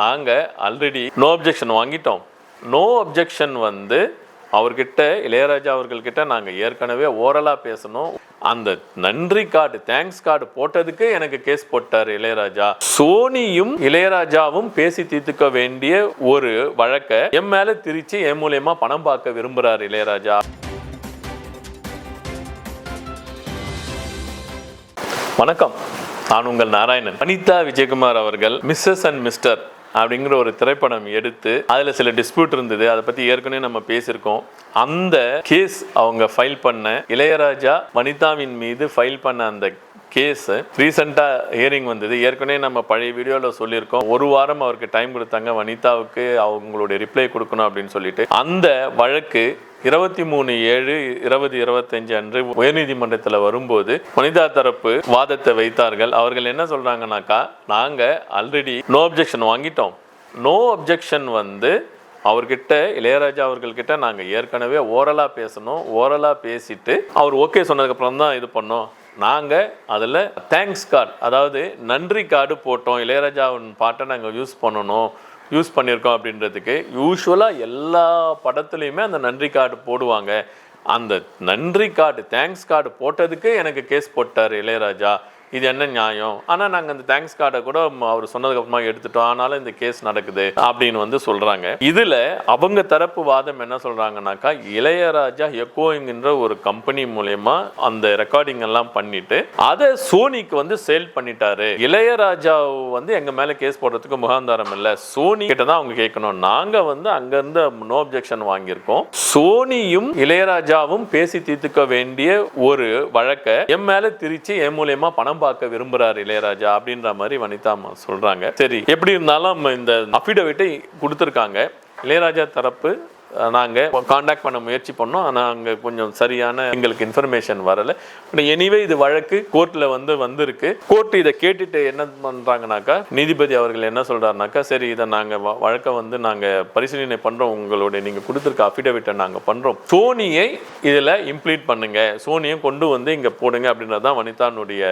நாங்கள் already no objection வாங்கிட்டோம். No objection வந்து அவர்கிட்ட இளையராஜா அவர்கள்கிட்ட நாங்கள் ஏற்கனவே ஓரலாக பேசணும். அந்த நன்றி கார்டு தேங்க்ஸ் கார்டு போட்டதுக்கு எனக்கு கேஸ் போட்டார் இளையராஜா. சோனியும் இளையராஜாவும் பேசி தீர்த்துக்க வேண்டிய ஒரு வழக்கை என் மேலே திரிச்சு என் மூலியமா பணம் பார்க்க விரும்புகிறார் இளையராஜா. வணக்கம். நான் உங்கள் நாராயணன். அனிதா விஜயகுமார் அவர்கள் மிஸ்ஸஸ் அண்ட் மிஸ்டர் அப்படிங்கிற ஒரு திரைப்படம் எடுத்து அதில் சில டிஸ்பியூட் இருந்தது. அதை பற்றி ஏற்கனவே நம்ம பேசியிருக்கோம். அந்த கேஸ் அவங்க ஃபைல் பண்ண இளையராஜா வனிதாவின் மீது ஃபைல் பண்ண அந்த கேஸ் ரீசெண்டாக ஹியரிங் வந்தது. ஏற்கனவே நம்ம பழைய வீடியோவில் சொல்லியிருக்கோம். ஒரு வாரம் அவருக்கு டைம் கொடுத்தாங்க. வனிதாவுக்கு அவங்களுடைய ரிப்ளை கொடுக்கணும் அப்படின்னு சொல்லிட்டு. அந்த வழக்கு இருபத்தி மூணு ஏழு இருபது இருபத்தஞ்சு அன்று உயர்நீதிமன்றத்தில் வரும்போது வனிதா தரப்பு வாதத்தை வைத்தார்கள். அவர்கள் என்ன சொல்கிறாங்கனாக்கா நாங்கள் ஆல்ரெடி நோ அப்ஜெக்ஷன் வாங்கிட்டோம். நோ அப்ஜெக்ஷன் வந்து அவர்கிட்ட இளையராஜா அவர்கள்கிட்ட நாங்கள் ஏற்கனவே ஓரலாக பேசணும். ஓரலாக பேசிட்டு அவர் ஓகே சொன்னதுக்கப்புறம் தான் இது பண்ணோம். நாங்கள் அதில் தேங்க்ஸ் கார்டு அதாவது நன்றி கார்டு போட்டோம். இளையராஜாவின் பாட்டை நாங்கள் யூஸ் பண்ணணும் யூஸ் பண்ணியிருக்கோம் அப்படின்றதுக்கு யூஸ்வலாக எல்லா படத்துலையுமே அந்த நன்றி கார்டு போடுவாங்க. அந்த நன்றி கார்டு தேங்க்ஸ் கார்டு போட்டதுக்கு எனக்கு கேஸ் போட்டார் இளையராஜா. இது என்ன நியாயம்? ஆனால் நாங்கள் அந்த தேங்க்ஸ் கார்டை கூட அவர் சொன்னதுக்கு அப்புறமா எடுத்துட்டோம். ஆனாலும் இந்த கேஸ் நடக்குது அப்படின்னு வந்து சொல்றாங்க. இதுல அவங்க தரப்பு வாதம் என்ன சொல்கிறாங்கனாக்கா இளையராஜா எக்கோங்கிற ஒரு கம்பெனி மூலயமா அந்த ரெக்கார்டிங் எல்லாம் பண்ணிட்டு அதை சோனிக்கு வந்து சேல் பண்ணிட்டாரு. இளையராஜா வந்து எங்க மேல கேஸ் போடுறதுக்கு முகாந்தாரம் இல்லை. சோனி கிட்ட தான் அவங்க கேட்கணும். நாங்க வந்து அங்கிருந்து நோ அப்ஜெக்ஷன் வாங்கியிருக்கோம். சோனியும் இளையராஜாவும் பேசி தீர்த்துக்க வேண்டிய ஒரு வழக்கை என் மேல திரிச்சு என் மூலியமா பணம் பார்க்க விரும்புறாரு இளையராஜா அப்படின்ற மாதிரி வனிதா அம்மா சொல்றாங்க. சரி எப்படி இருந்தாலும் இந்த அஃபிடவிட்டை கொடுத்துருக்காங்க. இளையராஜா தரப்பு நாங்கள் காண்டாக்ட் பண்ண முயற்சி பண்ணோம். ஆனால் அங்கே கொஞ்சம் சரியான எங்களுக்கு இன்ஃபர்மேஷன் வரலை. பட் எனிவே இது வழக்கு. கோர்ட்டில் வந்து வந்திருக்கு. கோர்ட் இதை கேட்டுட்டு என்ன பண்ணுறாங்கனாக்கா நீதிபதி அவர்கள் என்ன சொல்கிறாருனாக்கா சரி இதை நாங்கள் வழக்கை வந்து நாங்கள் பரிசீலனை பண்ணுறோம் உங்களுடைய நீங்கள் கொடுத்துருக்க அஃபிடவிட்டை நாங்கள் பண்ணுறோம் சோனியை இதில் இம்ப்ளீட் பண்ணுங்க. சோனியை கொண்டு வந்து இங்கே போடுங்க அப்படின்றது தான் வனிதானுடைய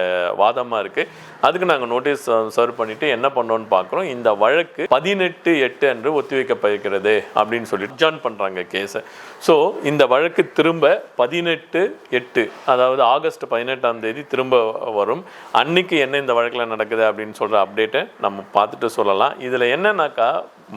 வாதமாக இருக்குது அதுக்கு நாங்கள் நோட்டீஸ் சர்வ் பண்ணிவிட்டு என்ன பண்ணோன்னு பார்க்குறோம் இந்த வழக்கு பதினெட்டு எட்டு அன்று ஒத்திவைக்கப்படுகிறது அப்படின்னு சொல்லிட்டு ஜான் பண்ணுறாங்க கேஸை. ஸோ இந்த வழக்கு திரும்ப பதினெட்டு எட்டு அதாவது ஆகஸ்ட் பதினெட்டாம் தேதி திரும்ப வரும். அன்னைக்கு என்ன இந்த வழக்கில் நடக்குது அப்படின்னு சொல்கிற அப்டேட்டை நம்ம பார்த்துட்டு சொல்லலாம். இதில் என்னன்னாக்கா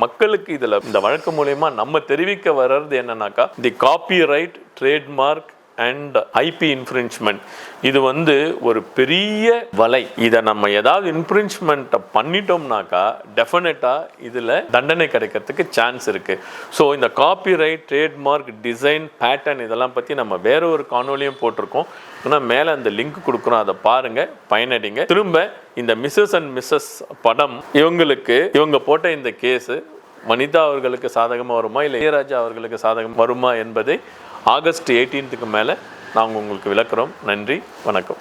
மக்களுக்கு இதில் இந்த வழக்கு மூலயமா நம்ம தெரிவிக்க வர்றது என்னன்னாக்கா the copyright trademark and IP infringement இது வந்து ஒரு பெரிய வலை. இதை நம்ம ஏதாவது இன்ஃப்ரின்ச்மெண்ட்டை பண்ணிட்டோம்னாக்கா டெஃபினட்டாக இதில் தண்டனை கிடைக்கிறதுக்கு சான்ஸ் இருக்குது ஸோ இந்த copyright trademark design pattern இதெல்லாம் பற்றி நம்ம வேற ஒரு காணொலியும் போட்டிருக்கோம். ஆனால் மேலே அந்த லிங்க் கொடுக்குறோம். அதை பாருங்கள் பயனடைங்க. திரும்ப இந்த மிஸ்ஸஸ் அண்ட் மிஸ்ஸஸ் படம் இவங்களுக்கு இவங்க போட்ட இந்த கேஸு வனிதா அவர்களுக்கு சாதகமாக வருமா? இல்லை இளையராஜா அவர்களுக்கு சாதகம் வருமா என்பதை ஆகஸ்ட் எயிட்டீன்த்துக்கு மேலே நாங்கள் உங்களுக்கு விளக்குறோம். நன்றி வணக்கம்.